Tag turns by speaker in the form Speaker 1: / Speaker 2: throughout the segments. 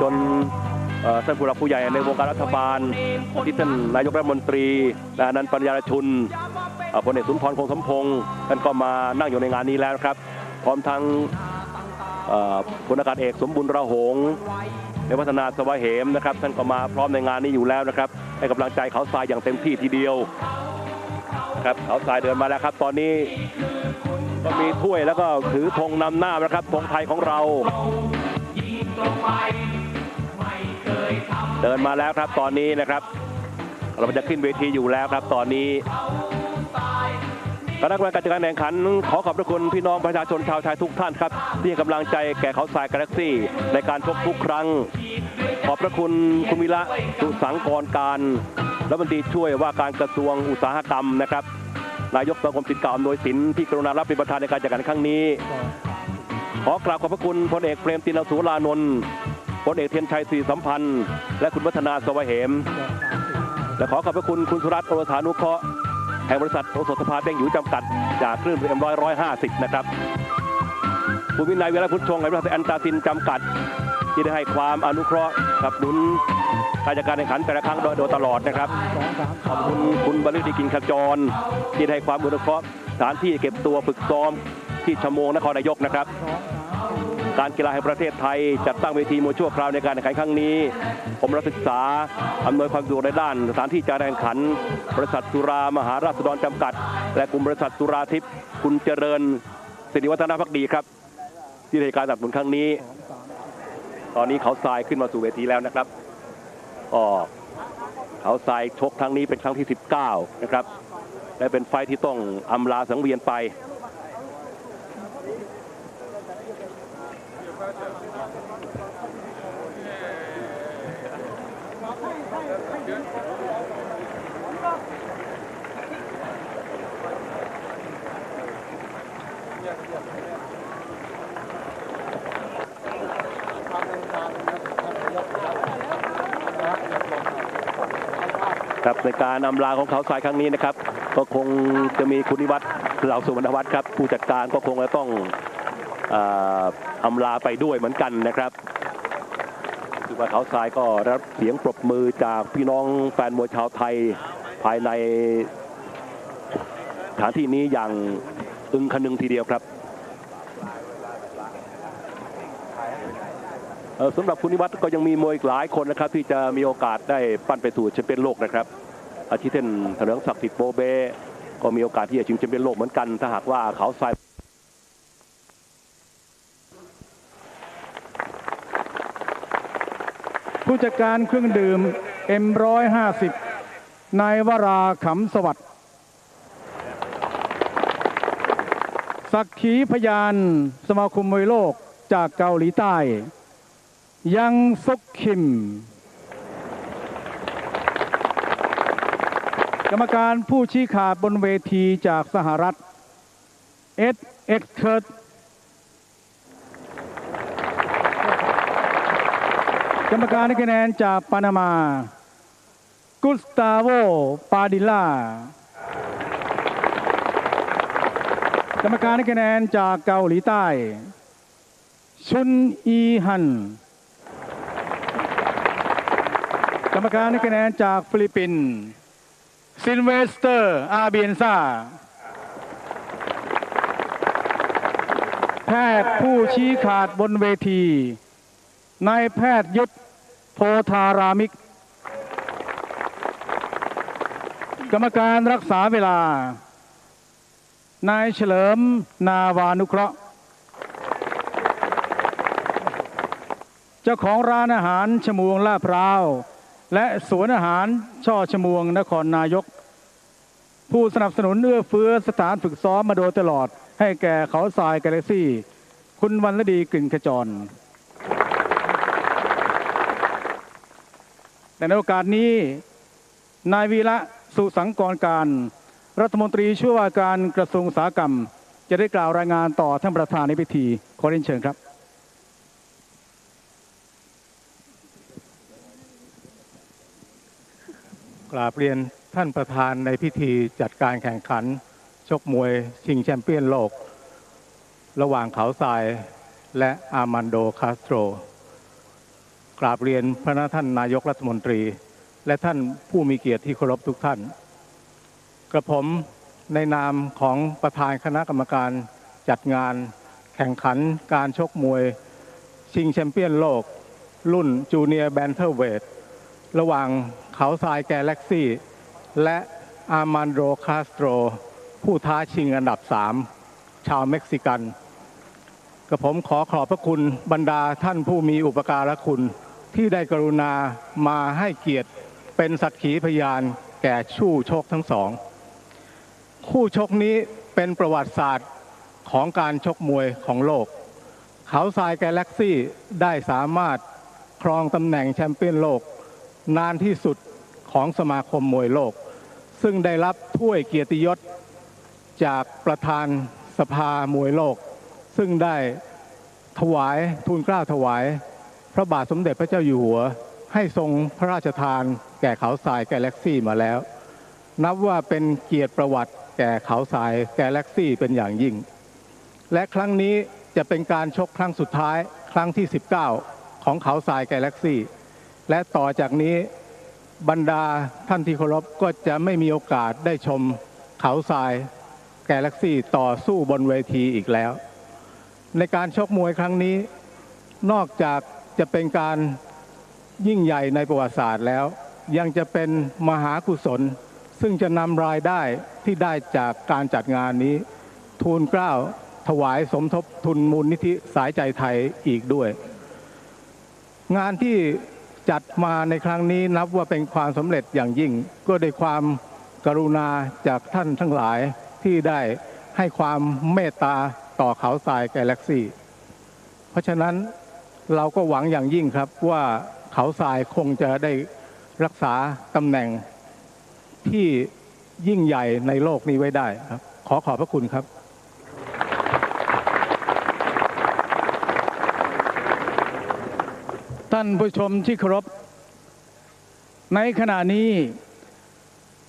Speaker 1: จนเอ่อท่านผู้หลักผู้ใหญ่ในวงการรัฐบาลที่ท่านนายกรัฐมนตรีและนันปัญญารชุนพลเอกสุนทรคงสมพงศ์ท่านก็มานั่งอยู่ในงานนี้แล้วครับ พร้อมทั้งพลอากาศเอกสมบุญระหงในวัฒนาสวะเหมนะครับ ท่านก็มาพร้อมในงานนี้อยู่แล้วนะครับ ให้กำลังใจเขาทรายอย่างเต็มที่ทีเดียวครับเขาทรายเดินมาแล้วครับ ตอนนี้ก็มีถ้วยแล้วก็ถือธงนำหน้านะครับธงไทยของเรา เดินมาแล้วครับตอนนี้นะครับ เราจะขึ้นเวทีอยู่แล้วครับตอนนี้คณะกรรมการจัดการแข่งขันขอขอบพระคุณพี่น้องประชาชนชาวไทยทุกท่านครับที่ให้กำลังใจแก่เขาทรายกาแล็กซี่ในการชกทุกครั้ง ขอบพระคุณคุณวิระสุสังกรการรัฐมนตรีช่วยว่าการกระทรวงอุตสาหกรรมนะครับนายกสมาคมสิทธิ์เก่าอำนวยสินที่กรุณารับเป็นประธานในการจัดการครั้งนี้ ขอกราบขอบพระคุณพลเอกเปรมตินสุรานนท์ พลเอกเทียนชัยศรีสัมพันธ์ และคุณวัฒนาสวัยเหม และขอขอบพระคุณคุณสุรัตน์โอรสานุเคราะห์แห่งบริษัทโอสถสภาเด้งหยูจำกัด จากคลื่นเอ็มร้อยร้อยห้าสิบนะครับคุณวินัยเวลาพุทธชงแห่งบริษัทแอนตาซินจำกัด ที่ได้ให้ความอนุเคราะห์สนับสนุนการจัดการแข่งขันแต่ละครั้งโดยโดยตลอดนะครับ ขอบคุณคุณบริดีกินขจร ที่ได้ให้ความอนุเคราะห์สถานที่เก็บตัวฝึกซ้อมที่ชะโมงนครนายกนะครับ การกีฬาแห่งประเทศไทย จัดตั้งเวทีมวยชั่วคราวในการแข่งขันครั้งนี้กรมรัฐศึกษาอำนวยความสะดวกในด้านสถานที่จัดแข่งขัน บริษัทสุรามหาราษฎรจำกัด และกลุ่มบริษัทสุราทิพย์คุณเจริญสิริวัฒนพักดีครับ ที่ในการสนับสนุนครั้งนี้ ตอนนี้เขาทรายขึ้นมาสู่เวทีแล้วนะครับก็เขาทรายชกครั้งนี้เป็นครั้งที่ 19 นะครับและเป็นไฟที่ต้องอำลาสังเวียนไป ครับในการอำลาของเขาทรายครั้งนี้นะครับ ก็คงจะมีคุณนิวัฒน์เหล่าสุวรรณวัฒน์ครับ ผู้จัดการก็คงจะต้องเอำลาไปด้วยเหมือนกันนะครับคือว่าเขาทรายก็รับเสียงปรบมือจากพี่น้องแฟนมวยชาวไทยภายในสถานที่นี้อย่างอึงคนึงทีเดียวครับเออสำหรับคุณนิวัฒน์ก็ยังมีมวยอีกหลายคนนะครับ ที่จะมีโอกาสได้ปั้นไปสู่แชมเปี้ยนโลกนะครับ อาทิเช่นเถลิงศักดิ์สิทธิ์โบเบ ก็มีโอกาสที่จะชิงแชมเปี้ยนโลกเหมือนกัน ถ้าหากว่าเขาทราย
Speaker 2: ผู้จัดการเครื่องดื่ม M150 นายวราขำสวัสดิ์สักขีพยานสมาคมมวยโลกจากเกาหลีใต้ ยังซุกคิม กรรมการผู้ชี้ขาดบนเวทีจากสหรัฐ เอ็ดเอ็กเคิร์ กรรมการให้คะแนนจากปานามากุสตาโวปาดิล่ากรรมการให้คะแนนจากเกาหลีใต้ ชุนอีฮัน กรรมการให้คะแนนจากฟิลิปปินส์ซินเวสเตอร์ อาเบียนซาแพทย์ผู้ชี้ขาดบนเวที นายแพทย์ยุทธโพธารามิก กรรมการรักษาเวลา นายเฉลิมนาวานุเคราะห์ เจ้าของร้านอาหารชมวงลาพร้าว และสวนอาหารช่อชมวงนครนายก ผู้สนับสนุนเอื้อเฟื้อสถานฝึกซ้อมมาโดยตลอด ให้แก่เขาทรายกาแล็กซี่ คุณวันละดีกลิ่นขจร แต่ในโอกาสนี้ นายวีระสุสังกรการ รัฐมนตรีช่วยว่าการกระทรวงอุตสาหกรรม จะได้กล่าวรายงานต่อท่านประธานในพิธี ขอเรียนเชิญครับ
Speaker 3: กราบเรียนท่านประธานในพิธีจัดการแข่งขัน ชกมวยชิงแชมเปี้ยนโลก ระหว่างเขาทรายและอามันโดคาสโตร กราบเรียนพระท่านนายกรัฐมนตรี และท่านผู้มีเกียรติที่เคารพทุกท่าน กระผมในนามของประธานคณะกรรมการจัดงาน แข่งขันการชกมวย ชิงแชมเปี้ยนโลก รุ่นจูเนียร์แบนเทอร์เวทระหว่างเขาทรายแกลเล็กซี่ และอาร์มันโดคาสโตร ผู้ท้าชิงอันดับ3ชาวเม็กซิกันกับผมขอขอบพระคุณบรรดาท่านผู้มีอุปการะคุณ ที่ได้กรุณามาให้เกียรติเป็นสักขีพยานแก่ชู้ชกทั้งสอง คู่ชกนี้เป็นประวัติศาสตร์ของการชกมวยของโลก เขาทรายแกลเล็กซี่ได้สามารถครองตำแหน่งแชมเปี้ยนโลก นานที่สุดของสมาคมมวยโลก ซึ่งได้รับถ้วยเกียรติยศ จากประธานสภามวยโลก ซึ่งได้ถวายทูลเกล้าถวาย พระบาทสมเด็จพระเจ้าอยู่หัว ให้ทรงพระราชทานแก่เขาทรายแกเล็กซี่มาแล้ว นับว่าเป็นเกียรติประวัติแก่เขาทรายแกเล็กซี่เป็นอย่างยิ่ง และครั้งนี้จะเป็นการชกครั้งสุดท้ายครั้งที่ 19 ของเขาทรายแกเล็กซี่ และต่อจากนี้บรรดาท่านที่เคารพก็จะไม่มีโอกาสได้ชมเขาทรายแกเล็กซี่ต่อสู้บนเวทีอีกแล้ว ในการชกมวยครั้งนี้นอกจาก จะเป็นการยิ่งใหญ่ในประวัติศาสตร์แล้ว ยังจะเป็นมหากุศล ซึ่งจะนำรายได้ที่ได้จากการจัดงานนี้ ทูลเกล้าถวายสมทบทุนมูลนิธิสายใจไทยอีกด้วย งานที่จัดมาในครั้งนี้นับว่าเป็นความสำเร็จอย่างยิ่ง ก็ได้ความกรุณาจากท่านทั้งหลายที่ได้ให้ความเมตตาต่อเขาทรายแกลเล็กซี่ เพราะฉะนั้น เราก็หวังอย่างยิ่งครับว่าเขาทรายคงจะได้รักษาตำแหน่งที่ยิ่งใหญ่ในโลกนี้ไว้ได้ครับ ขอขอบพระคุณครับ
Speaker 2: ท่านผู้ชมที่เคารพ ในขณะนี้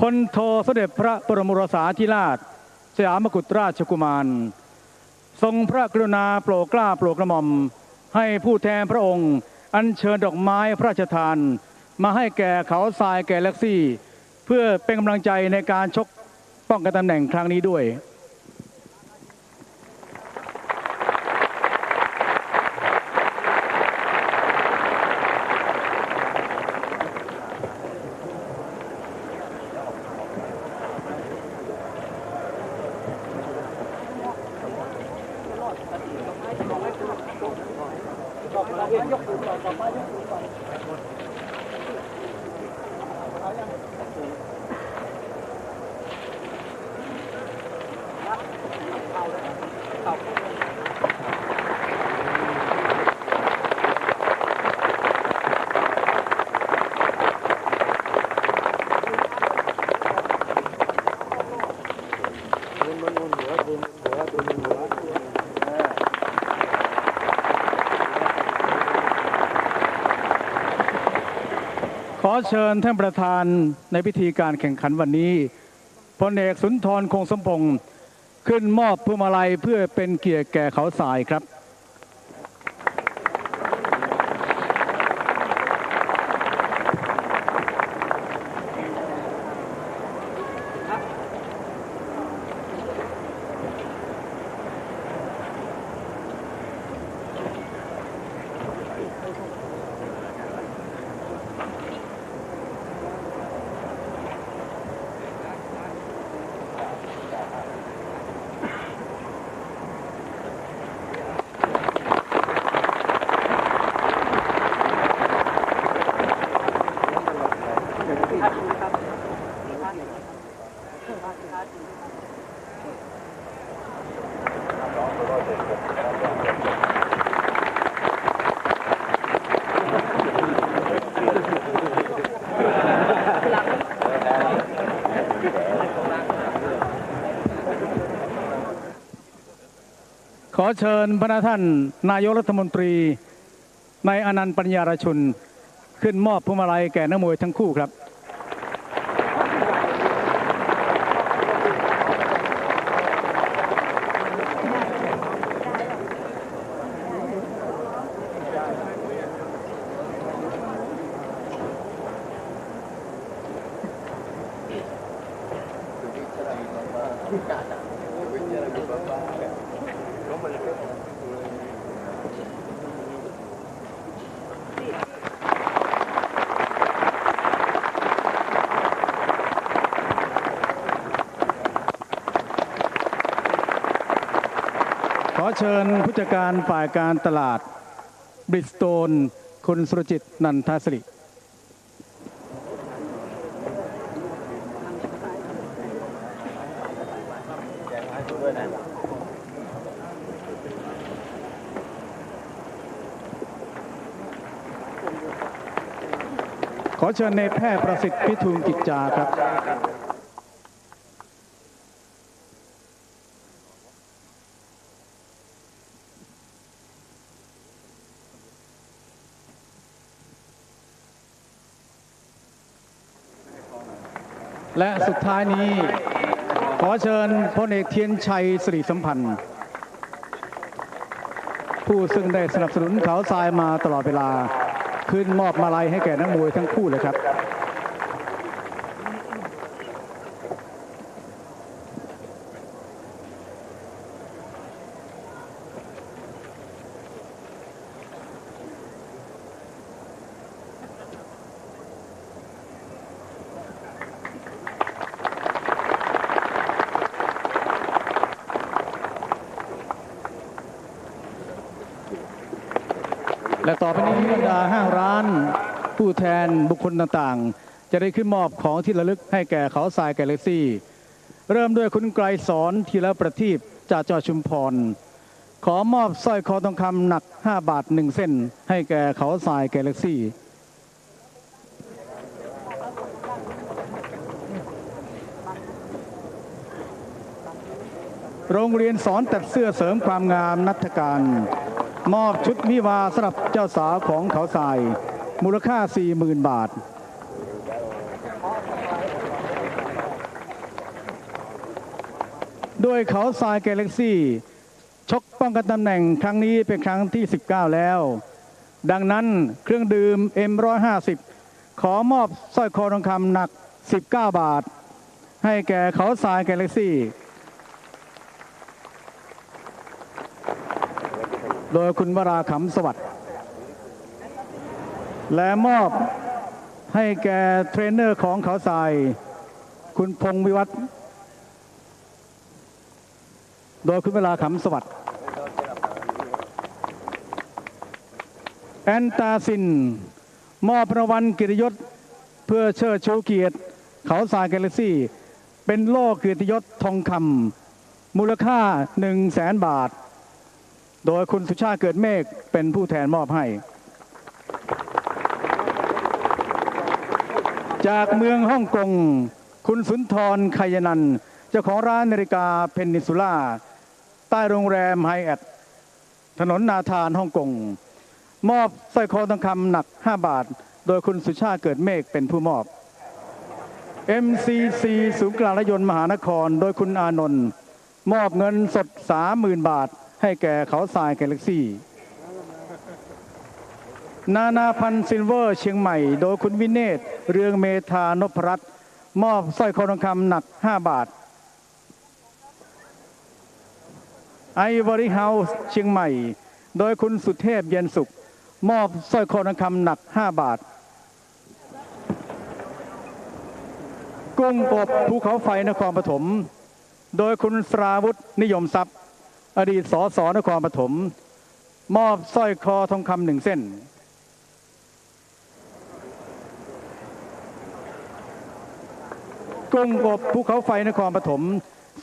Speaker 2: พลโทสมเด็จพระบรมโอรสาธิราชสยามกุฎราชกุมาร ทรงพระกรุณาโปรดกล้าโปรดกระหม่อม ให้ผู้แทนพระองค์ อัญเชิญดอกไม้พระราชทาน มาให้แก่เขาทรายแกลเล็กซี่ เพื่อเป็นกำลังใจในการชกป้องกันตำแหน่งครั้งนี้ด้วย เชิญท่านประธานในพิธีการแข่งขันวันนี้พลเอกสุนทรคงสมพงศ์ขึ้นมอบพวงมาลัยเพื่อเป็นเกียรติแก่เขาสายครับ ขอเชิญพระท่านนายกรัฐมนตรีนายอนันต์ปัญญารชุน ขึ้นมอบพวงมาลัยแก่นักมวยทั้งคู่ครับที่ารอะเป็นยังไงบ้าง ขอเชิญผู้จัดการฝ่ายการตลาดบริสโตน คุณสุรจิตนันทสิริ เชิญในแพทย์ประสิทธิ์พิทูลกิจจาครับและสุดท้ายนี้ ขอเชิญพลเอกเทียนชัยสิริสัมพันธ์ ผู้ซึ่งได้สนับสนุนเขาทรายมาตลอดเวลา ขึ้นมอบมาลัยให้แก่นักมวยทั้งคู่เลยครับ และต่อไปนี้บรรดาห้างร้าน ผู้แทนบุคคลต่างๆ จะได้ขึ้นมอบของที่ระลึกให้แก่เขาทรายแกลเล็กซี่ เริ่มด้วยคุณไกรสอนทีละประทีปจากจังหวัดชุมพร ขอมอบสร้อยคอทองคำหนัก 5 บาท 1 เส้น ให้แก่เขาทรายแกลเล็กซี่โรงเรียนสอนตัดเสื้อเสริมความงามนัฐการ มอบชุดวิวาสำหรับเจ้าสาวของเขาทราย มูลค่า 40,000 บาท ด้วยเขาทรายแกลเล็กซี่ ชกป้องกันตำแหน่งครั้งนี้เป็นครั้งที่ 19 แล้ว ดังนั้นเครื่องดื่ม M150 ขอมอบสร้อยคอทองคำหนัก 19 บาท ให้แก่เขาทรายแกลเล็กซี่ โดยคุณวราขำสวัสดิ์และมอบให้แก่เทรนเนอร์ของเขาทราย คุณพงษ์วิวัฒน์โดยคุณเวลาขำสวัสดิ์แอนตาซิน มอบรางวัลกียรติยศ เพื่อเชิดชูเกียรติ เขาทรายแกลเล็กซี่ เป็นโล่กียรติยศทองคำมูลค่า 1 0 0 0 0แสนบาท โดยคุณสุชาติเกิดเมฆเป็นผู้แทนมอบให้ จากเมืองฮ่องกง คุณสุนทรไคยนันท์เจ้าของร้านนาฬิกาเพนนินซูล่า ใต้โรงแรมไฮแอทถนนนาธานฮ่องกง มอบสร้อยคอทองคำหนัก 5 บาท โดยคุณสุชาติเกิดเมฆเป็นผู้มอบ MCC ศูนย์กลางรยนต์มหานคร โดยคุณอานนท์มอบเงินสด 30,000 บาท ให้แก่เขาทรายแกลเล็กซี่ นานาพันธ์ซิลเวอร์เชียงใหม่ โดยคุณวินเนตเรืองเมธานพรัตน์มอบสร้อยคอทองคำหนัก 5 บาท ไอวอรี่เฮาส์เชียงใหม่ โดยคุณสุเทพเย็นสุข มอบสร้อยคอทองคำหนัก 5 บาท กุ้งอบภูเขาไฟนครปฐม โดยคุณสราวุธนิยมทรัพย์ อดีตสสนครปฐมมอบสร้อยคอทองคำหนึ่งเส้นกุ้งอบภูเขาไฟนครปฐม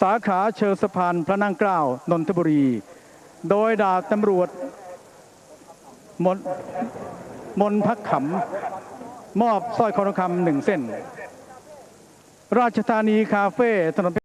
Speaker 2: สาขาเชิงสะพานพระนั่งเกล้านนทบุรี โดยดาบตำรวจมนมนพักขำมอบสร้อยคอทองคำหนึ่งเส้น ราชธานีคาเฟ่ถนน